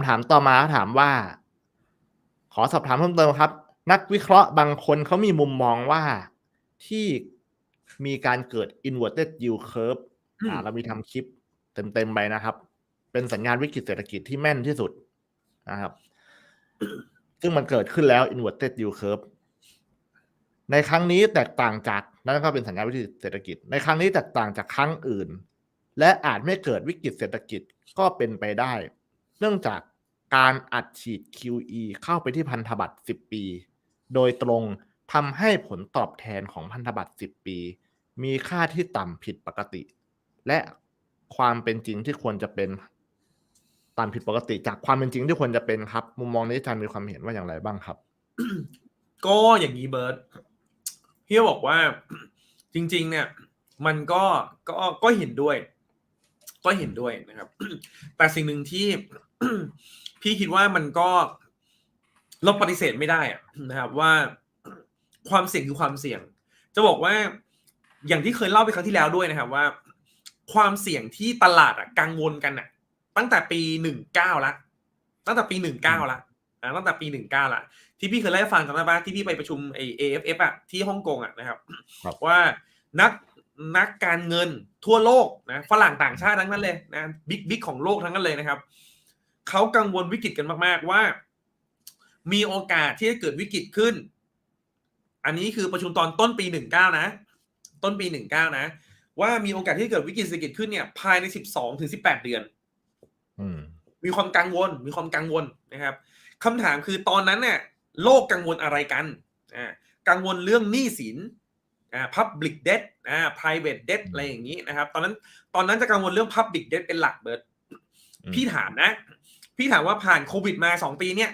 ำถามต่อมาถามว่า ขอสอบถามเพิ่มเติมครับ นักวิเคราะห์บางคนเขามีมุมมองว่าที่มีการเกิด inverted yield curve อืมอ่าเรามีทำคลิปเต็มๆไปนะครับ เป็นสัญญาณวิกฤตเศรษฐกิจที่แม่นที่สุดนะครับ ซึ่งมันเกิดขึ้นแล้ว inverted yield curve ในครั้งนี้แตกต่างจากนั่นก็เป็นสัญญาณวิกฤตเศรษฐกิจ ในครั้งนี้แตกต่างจากครั้งอื่น และอาจไม่เกิดวิกฤตเศรษฐกิจก็เป็นไปได้เนื่องจากการอัดฉีด QE เข้าไปที่พันธบัตร 10 ปี โดยตรงทำให้ผลตอบแทนของพันธบัตร 10 ปี มีค่าที่ต่ำผิดปกติ และความเป็นจริงที่ควรจะเป็นต่ำผิดปกติ จากความเป็นจริงที่ควรจะเป็นครับ มุมมองนี้อาจารย์มีความเห็นว่าอย่างไรบ้างครับ ก็อย่างนี้เบิร์ตพี่บอกว่าจริง ๆ เนี่ย มันก็ก็ก็เห็นด้วย ก็เห็นด้วยนะครับ แต่สิ่งหนึ่งที่ พี่คิดว่ามันก็เราปฏิเสธไม่ได้อะนะครับ ว่าความเสี่ยงคือความเสี่ยง จะบอกว่าอย่างที่เคยเล่าไปครั้งที่แล้วด้วยนะครับว่า ความเสี่ยงที่ตลาดอะกังวลกันอะตั้งแต่ปีหนึ่งเก้าละตั้งแต่ปีหนึ่งเก้าละอ่าตั้งแต่ปีหนึ่งเก้าละที่พี่เคยเล่าให้ฟังจำได้ปะที่พี่ไปประชุมไอเอฟเอฟอะที่ฮ่องกงอะนะครับครับว่านักนักการเงินทั่วโลกนะฝรั่งต่างชาติทั้งนั้นเลยนะบิ๊กบิ๊กของโลกทั้งนั้นเลยนะครับ เขากังวลวิกฤตกันมาก ๆ ว่า มีโอกาสที่จะเกิดวิกฤตขึ้น อันนี้คือประชุมตอนต้นปีหนึ่งเก้านะ ต้นปีหนึ่งเก้านะ ว่ามีโอกาสที่จะเกิดวิกฤตเศรษฐกิจขึ้นเนี่ย ภายในสิบสองถึงสิบแปดเดือนอืมมีความกังวล มีความกังวลนะครับคำถามคือตอนนั้นเนี่ยโลกกังวลอะไรกันอ่ากังวลเรื่องหนี้สินอ่า public debt อ่า private debt อะไรอย่างนี้นะครับ ตอนนั้นตอนนั้นจะกังวลเรื่อง public debt เป็นหลักเบิร์ดอืม พี่ถามนะ พี่ถามว่าผ่านโควิดมาสองปีเนี่ย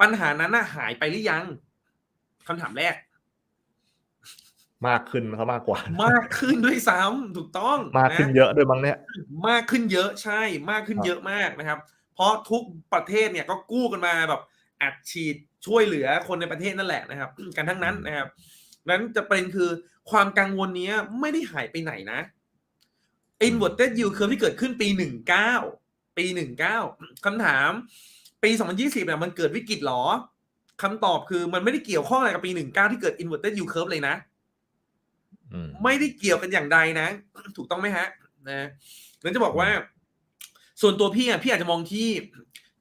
ปัญหานั้นน่ะหายไปหรือยังคำถามแรก มากขึ้นเขามากกว่า มากขึ้นด้วยซ้ำถูกต้องมากขึ้นนะเยอะด้วยมั้งเนี่ย มากขึ้นเยอะใช่ มากขึ้นครับเยอะมากนะครับ เพราะทุกประเทศเนี่ยก็กู้กันมาแบบอัดฉีดช่วยเหลือคนในประเทศนั่นแหละนะครับ กันทั้งนั้นนะครับนั้นจะเป็นคือความกังวลเนี้ยไม่ได้หายไปไหนนะ inverted yield curve ที่เกิดขึ้นปีหนึ่งเก้า ปีหนึ่งเก้าคำถาม ปีสองพันยี่สิบเนี่ยมันเกิดวิกฤตหรอคำตอบคือมันไม่ได้เกี่ยวข้องอะไรกับปีหนึ่งเก้าที่เกิด inverted yield curve เลยนะอืมไม่ได้เกี่ยวกันอย่างใดนะ ถูกต้องไหมฮะ นะนั้นจะบอกว่า ส่วนตัวพี่อะพี่อาจจะมองที่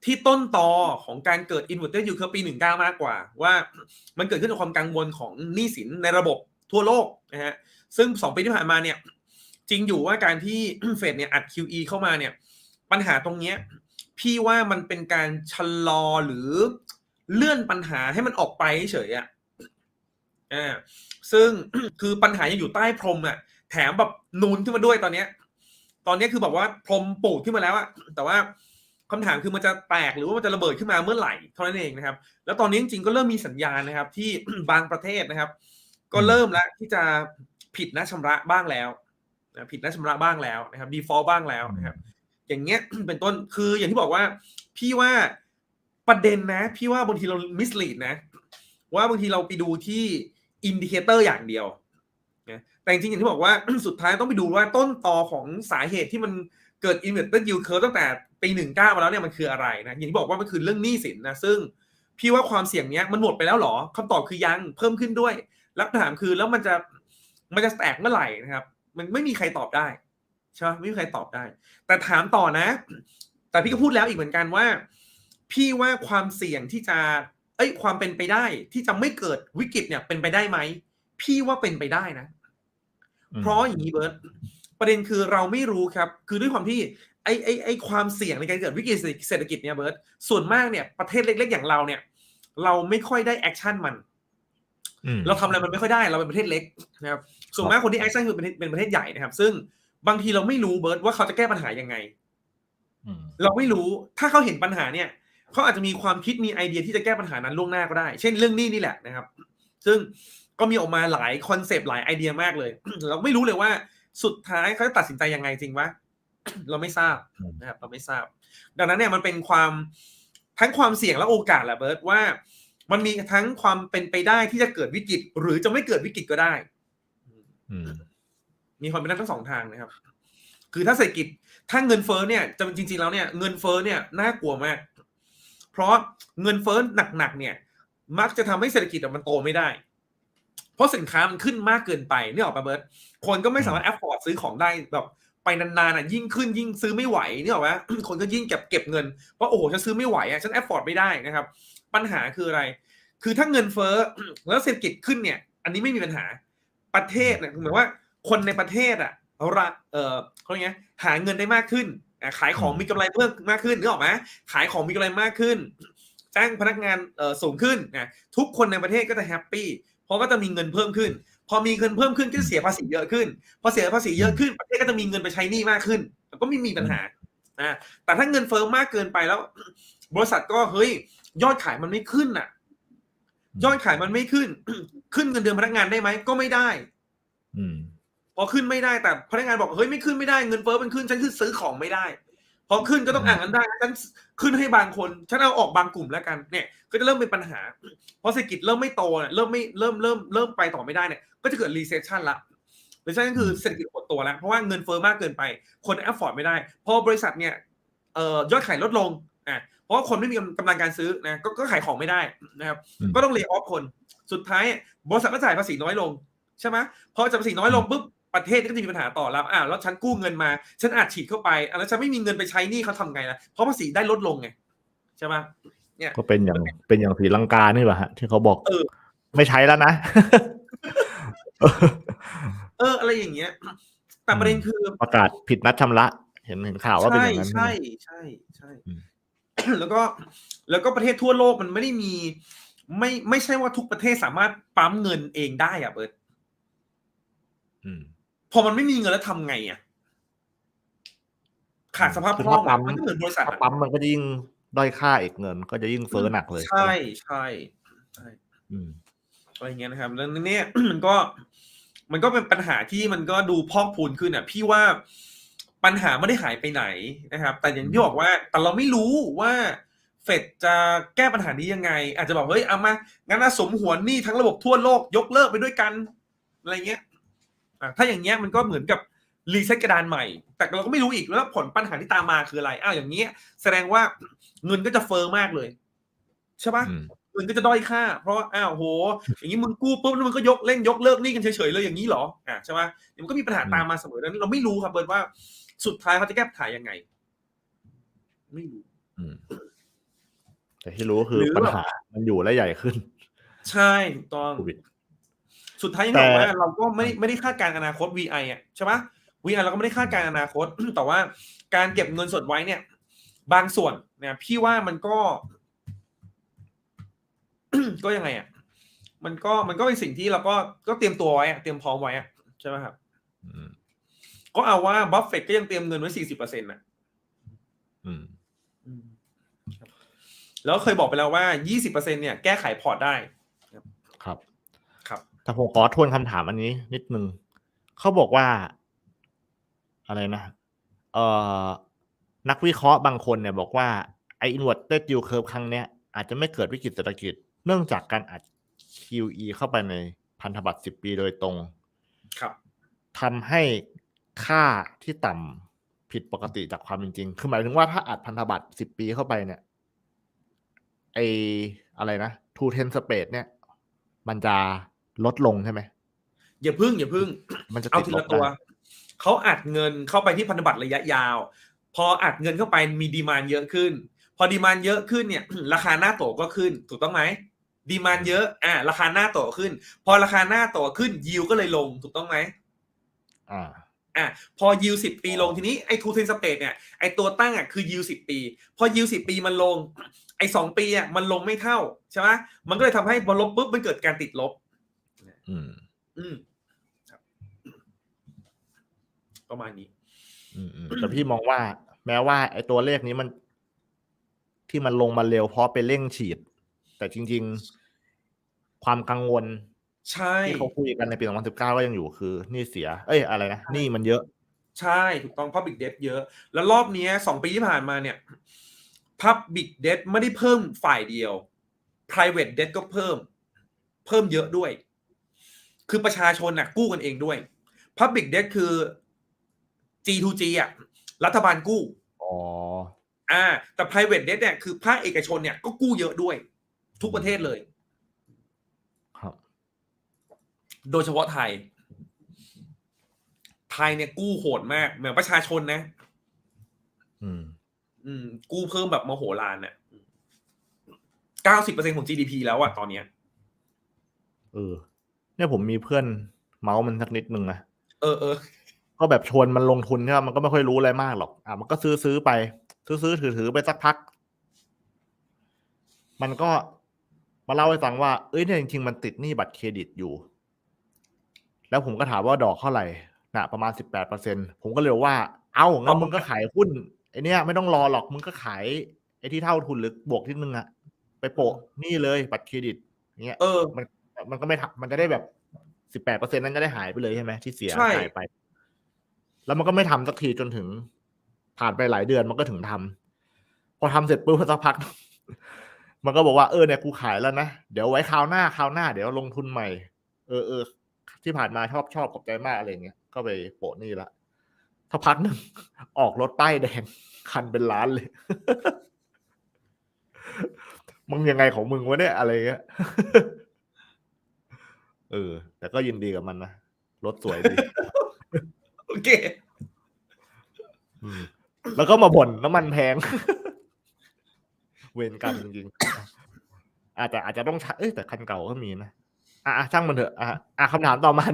ที่ต้นตอของการเกิด inverted yield curve ปีหนึ่งเก้ามากกว่า ว่ามันเกิดขึ้นจากความกังวลของหนี้สินในระบบทั่วโลกนะฮะซึ่งสองปีที่ผ่านมาเนี่ย จริงอยู่ว่าการที่เฟดเนี่ยอัด QE เข้ามาเนี่ย ปัญหาตรงเนี้ย พี่ว่ามันเป็นการชะลอหรือเลื่อนปัญหาให้มันออกไปเฉยอะอ่าซึ่งคือปัญหายังอยู่ใต้พรมอะ แถมแบบนูนขึ้นมาด้วยตอนเนี้ย ตอนนี้คือแบบว่าพรมปูดขึ้นมาแล้วอะแต่ว่าคำถามคือมันจะแตกหรือว่ามันจะระเบิดขึ้นมาเมื่อไหร่เท่านั้นเองนะครับ แล้วตอนนี้จริงๆก็เริ่มมีสัญญาณนะครับ ที่บางประเทศนะครับ ก็เริ่มแล้วที่จะผิดนัดชำระบ้างแล้วผิดนัดชำระบ้างแล้วนะครับ default บ้างแล้วนะครับ อย่างเงี้ยเป็นต้นคืออย่างที่บอกว่า พี่ว่าประเด็นนะ พี่ว่าบางทีเรา mislead นะ ว่าบางทีเราไปดูที่อินดิเคเตอร์อย่างเดียวนะแต่จริงๆอย่างที่บอกว่าสุดท้ายต้องไปดูว่าต้นตอของสาเหตุที่มันเกิด inverted yield curve ตั้งแต่ปีหนึ่งเก้ามาแล้วเนี่ยมันคืออะไรนะอย่างที่บอกว่ามันคือเรื่องหนี้สินนะซึ่งพี่ว่าความเสี่ยงเนี้ยมันหมดไปแล้วเหรอคำตอบคือยังเพิ่มขึ้นด้วยแล้วถามคือแล้วมันจะมันจะแตกเมื่อไหร่นะครับ มันไม่มีใครตอบได้ ใช่ไหมไม่มีใครตอบได้ แต่ถามต่อนะ แต่พี่ก็พูดแล้วอีกเหมือนกันว่า พี่ว่าความเสี่ยงที่จะ เอ้ย ความเป็นไปได้ ที่จะไม่เกิดวิกฤตเนี่ย เป็นไปได้ไหมพี่ว่าเป็นไปได้นะอืมเพราะอย่างนี้เบิร์ตประเด็นคือเราไม่รู้ครับ คือด้วยความที่ไอ้ไอ้ไอ้ความเสี่ยงในการเกิดวิกฤตเศรษฐกิจเนี่ยเบิร์ตส่วนมากเนี่ยประเทศเล็ก ๆ อย่างเราเนี่ย เราไม่ค่อยได้แอคชั่นมันอืมเราทำอะไรมันไม่ค่อยได้เราเป็นประเทศเล็กนะครับส่วนมากคนที่แอคชั่นคือเป็นประเทศเป็นประเทศใหญ่นะครับ ซึ่ง บางทีเราไม่รู้เบิร์ตว่าเขาจะแก้ปัญหายังไงอืมเราไม่รู้ถ้าเขาเห็นปัญหาเนี่ยเขาอาจจะมีความคิดมีไอเดียที่จะแก้ปัญหานั้นล่วงหน้าก็ได้ เช่นเรื่องหนี้นี่แหละนะครับ ซึ่งก็มีออกมาหลายคอนเซปต์หลายไอเดียมากเลย เราไม่รู้เลยว่าสุดท้ายเขาจะตัดสินใจยังไงจริงวะเราไม่ทราบนะครับ เราไม่ทราบ ดังนั้นเนี่ยมันเป็นความทั้งความเสี่ยงและโอกาสแหละเบิร์ตว่า มันมีทั้งความเป็นไปได้ที่จะเกิดวิกฤตหรือจะไม่เกิดวิกฤตก็ได้อื มมีความเป็นได้ทั้งสองทางนะครับคคือถ้าเศรษฐกิจถ้าเงินเฟ้อเนี่ยจะจริงๆแล้วเนี่ยเงินเฟ้อเนี่ยน่ากลัวมาก เพราะเงินเฟ้อหนักๆเนี่ย มักจะทำให้เศรษฐกิจอะมันโตไม่ได้ เพราะสินค้ามันขึ้นมากเกินไปนี่ออกปะเบิร์ตคนก็ไม่สามารถแอฟฟอร์ดซื้อของได้แบบไปนานๆอะยิ่งขึ้นยิ่งซื้อไม่ไหวนี่ออกปะคนก็ยิ่งเก็บเก็บเงินเพราะโอ้โหฉันซื้อไม่ไหวอะฉันแอฟฟอร์ดไม่ได้นะครับ ปัญหาคืออะไร คือถ้าเงินเฟ้อแล้วเศรษฐกิจขึ้นเนี่ย อันนี้ไม่มีปัญหาประเทศเนี่ยเหมือนว่า คนในประเทศอะเอาละเออเขาเรียกไงหาเงินได้มากขึ้นอะขายของมีกำไรเพิ่มมากขึ้นนึกออกไหมขายของมีกำไรมากขึ้น จ้างพนักงานเอ่อสูงขึ้นนะทุกคนในประเทศก็จะแฮปปี้เพราะก็จะมีเงินเพิ่มขึ้น พอมีเงินเพิ่มขึ้นก็จะเสียภาษีเยอะขึ้น พอเสียภาษีเยอะขึ้นประเทศก็จะมีเงินไปใช้หนี้มากขึ้นแล้วก็ไม่มีปัญหาอ่าแต่ถ้าเงินเฟ้อมากเกินไปแล้ว บริษัทก็เฮ้ยยอดขายมันไม่ขึ้นอะ ยอดขายมันไม่ขึ้น ขึ้นเงินเดือนพนักงานได้ไหมก็ไม่ได้ อืม พอขึ้นไม่ได้แต่พนักงานบอกเฮ้ยไม่ขึ้นไม่ได้เงินเฟ้อมันขึ้นฉันขึ้นซื้อของไม่ได้ พอขึ้นก็ต้องอ่านกันได้ฉันขึ้นให้บางคนฉันเอาออกบางกลุ่มแล้วกันเนี่ย ก็จะเริ่มเป็นปัญหาพอเศรษฐกิจเริ่มไม่โตเนี่ยเริ่มไม่เริ่มเริ่มเริ่มไปต่อไม่ได้เนี่ยก็จะเกิด recession ละ recession ก็คือเศรษฐกิจหดตัวแล้วเพราะว่าเงินเฟ้อมากเกินไป คน afford ไม่ได้ พอบริษัทเนี่ยเอ่อยอดขายลดลงอะเพราะว่าคนไม่มีกำลังการซื้อนะก็ก็ขายของไม่ได้นะครับอืมก็ต้องเลิกออฟคน สุดท้ายบริษัทก็จ่ายภาษีน้อยลงใช่ไหมพอจ่ายภาษีน้อยลงปุ๊บ ประเทศก็จะมีปัญหาต่อแล้วอ่าแล้วฉันกู้เงินมา ฉันอาจฉีดเข้าไปอะแล้วฉันไม่มีเงินไปใช้หนี้เขาทำไงล่ะเพราะภาษีได้ลดลงไงใช่ไหมเนี่ยก็เป็นอย่างเป็นอย่างสีลังกานี่ป่ะฮะที่เขาบอกเออไม่ใช้แล้วนะ เออ อะไรอย่างเงี้ยแต่ประเด็นคือประกาศผิดนัดชำระ เห็นเห็นข่าวว่าเป็นใช่อย่างนั้นใช่ไหมใช่ใช่อืมแล้วก็แล้วก็ประเทศทั่วโลกมันไม่ได้มี ไม่ไม่ใช่ว่าทุกประเทศสามารถปั๊มเงินเองได้อะเบิร์ตอืม พอมันไม่มีเงินแล้วทำไงอะขาดสภาพคือคล่องถ้าปั๊อะมมันก็เหมือนบริษัทถ้าอะปั๊มมันก็ยิ่งด้อยค่าอีกเงิน ก็จะยิ่งเฟ้อหนักเลย ใช่ใช่ใช่อืมอะไรเงี้ยนะครับแล้วเนี่ยมันก็ มันก็เป็นปัญหาที่มันก็ดูพอกพูนขึ้นอะ พี่ว่าปัญหาไม่ได้หายไปไหนนะครับ แต่อย่างที่บอกว่า แต่เราไม่รู้ว่าเฟดจะแก้ปัญหานี้ยังไง อาจจะบอกเฮ้ยเอามางั้นนะสมหัวหนี้ทั้งระบบทั่วโลกยกเลิกไปด้วยกัน อะไรเงี้ยอะ ถ้าอย่างเงี้ยมันก็เหมือนกับรีเซ็ตกระดานใหม่ แต่เราก็ไม่รู้อีกแล้วผลปัญหาที่ตามมาคืออะไร อ้าวอย่างเงี้ยแสดงว่าเงินก็จะเฟอ้อมากเลยใช่ปะอืมเงินก็จะด้อยค่า เพราะว่าอ้าวโห อย่างนี้มึงกู้ปุ๊บแล้วมึงก็ยกเล่นยกเลิกหนี่กันเฉยๆเลยอย่างนี้เหรออะใช่ไหมเดี๋ยวมันก็มีปัญหาตามมาเสมอนั้นเราไม่รู้ครับเบิร์ดว่าสุดท้ายเขาจะแก้ปัญหายังไง ไม่รู้อืมแต่ที่รู้ก็คือหรือปัญหามันอยู่และใหญ่ขึ้น ใช่ถูกต้องโควิด สุดท้ายยังบอกว่าแต่เราก็ไม่ไม่ได้คาดการณ์อนาคต VI อะใช่ปะ VI เราก็ไม่ได้คาดการณ์อนาคต แต่ว่าการเก็บเงินสดไว้เนี่ย บางส่วนเนี่ยพี่ว่ามันก็ ก็ยังไงอะมันก็มันก็เป็นสิ่งที่เราก็ก็เตรียมตัวไว้อะเตรียมพร้อมไว้อะใช่ไหมครับอืมก็เอาว่าบัฟเฟตก็ยังเตรียมเงินไว้สี่สิบเปอร์เซ็นต์นะอืมแล้วเคยบอกไปแล้วว่ายี่สิบเปอร์เซ็นเนี่ยแก้ไขพอร์ตได้ครับครับ แต่ผมขอทวนคำถามอันนี้ นิดนึงเขาบอกว่า อะไรนะ เอ่อ นักวิเคราะห์บางคนเนี่ย บอกว่าไอ้ inverted yield curve ครั้งเนี้ยอาจจะไม่เกิดวิกฤตเศรษฐกิจ เนื่องจากการอัด QE เข้าไปในพันธบัตร10ปีโดยตรง ครับทำให้ค่าที่ต่ำผิดปกติจากความเป็นจริง คือหมายถึงว่าถ้าอัดพันธบัตร10ปีเข้าไปเนี่ย ไออะไรนะ two ten spread เนี่ย มันจะ ลดลงใช่ไหมอย่าพึ่งอย่าพึ่งมันจะเอาติดทีลละบตัวได้เขาอัดเงินเข้าไปที่พันธบัตรระยะยาว พออัดเงินเข้าไปมีดีมานเยอะขึ้น พอดีมานเยอะขึ้นเนี่ย ราคาหน้าโตก็ขึ้น ถูกต้องไหมดีมานเยอะอ่าราคาหน้าโตขึ้น พอราคาหน้าโตขึ้นยิวก็เลยลงถูกต้องไหมอ่าอะพอยิวสิบปีลงทีนี้ไอ้ทูเทนสเปดเนี่ยไอ้ตัวตั้งอะคือยิวสิบปี พอยิวสิบปีมันลง ไอ้สองปีอะมันลงไม่เท่าใช่ไหมมันก็เลยทำให้พอลบปุ๊บมันเกิดการติดลบ อืม อืมครับ ประมาณนี้อืมอืมแต่พี่มองว่า แม้ว่าไอ้ตัวเลขนี้มัน ที่มันลงมาเร็วเพราะไปเร่งฉีด แต่จริง ๆ ความกังวลใช่ที่เขาคุยกันในปี 2019 ก็ยังอยู่คือหนี่เสีย เอ้ยอะไรนะหนี่มันเยอะ ใช่ถูกต้อง Public Debt เยอะ แล้วรอบเนี้ยสองปีที่ผ่านมาเนี่ย Public Debt ไม่ได้เพิ่มฝ่ายเดียว Private Debt ก็เพิ่ม เพิ่มเยอะด้วย คือประชาชนน่ะกู้กันเองด้วย Public Debt คือ G2G อะรัฐบาลกู้อ๋ออ่า แต่ private debt เนี่ยคือภาคเอกชนเนี่ยก็กู้เยอะด้วย ทุกประเทศเลย ครับ โดยเฉพาะไทย ไทยเนี่ยกู้โหดมากเหมือนประชาชนนะ อืม อืม กู้เพิ่มแบบมโหฬารเนี่ยเก้าสิบเปอร์เซ็นของ GDP แล้วอะตอนเนี้ยเออ เนี่ยผมมีเพื่อนเมาส์มันสักนิดนึงนะเออเออก็แบบชวนมันลงทุนใช่ไหมมันก็ไม่ค่อยรู้อะไรมากหรอก อะมันก็ซื้อซื้อไป ซื้อซื้อถือถือไปสักพัก มันก็มาเล่าให้ฟังว่า เอ้ยเนี่ยจริงๆมันติดหนี้บัตรเครดิตอยู่ แล้วผมก็ถามว่าดอกเท่าไหร่นะประมาณสิบแปดเปอร์เซ็นผมก็เลยบอกว่า เอ้างั้นมึงก็ขายหุ้นไอเนี้ยไม่ต้องรอหรอกมึงก็ขายไอที่เท่าทุนหรือบวกที่นึงอะไปโปะหนี่เลยบัตรเครดิตอย่างเงี้ยเออมัน มันก็ไม่ทำมันจะได้แบบสิบแปดเปอร์เซ็นนั้นจะได้หายไปเลยใช่ไหมที่เสียใช่หายไป แล้วมันก็ไม่ทำสักทีจนถึง ผ่านไปหลายเดือนมันก็ถึงทำพอทำเสร็จปุ๊บสักพัก มันก็บอกว่าเออเนี่ยกูขายแล้วนะ เดี๋ยวไว้คราวหน้าคราวหน้าเดี๋ยวลงทุนใหม่ เออเออที่ผ่านมาชอบชอบขอบใจมากอะไรเงี้ยก็ไปโปะหนี่ละสักพักหนึ่งออกรถป้ายแดง คันเป็นล้านเลยมึงยังไงของมึงวะเนี่ยอะไรเงี้ย เออ แต่ก็ยินดีกับมันนะ รถสวยดี โอเคอืมแล้วก็มาบ่นน้ำมันแพง เวรกรรมจริงๆอาจจะอาจจะต้องใช้เอ้ยแต่คันเก่าก็มีนะ อะอะช่างมันเถอะ อะอะคำถามต่อมา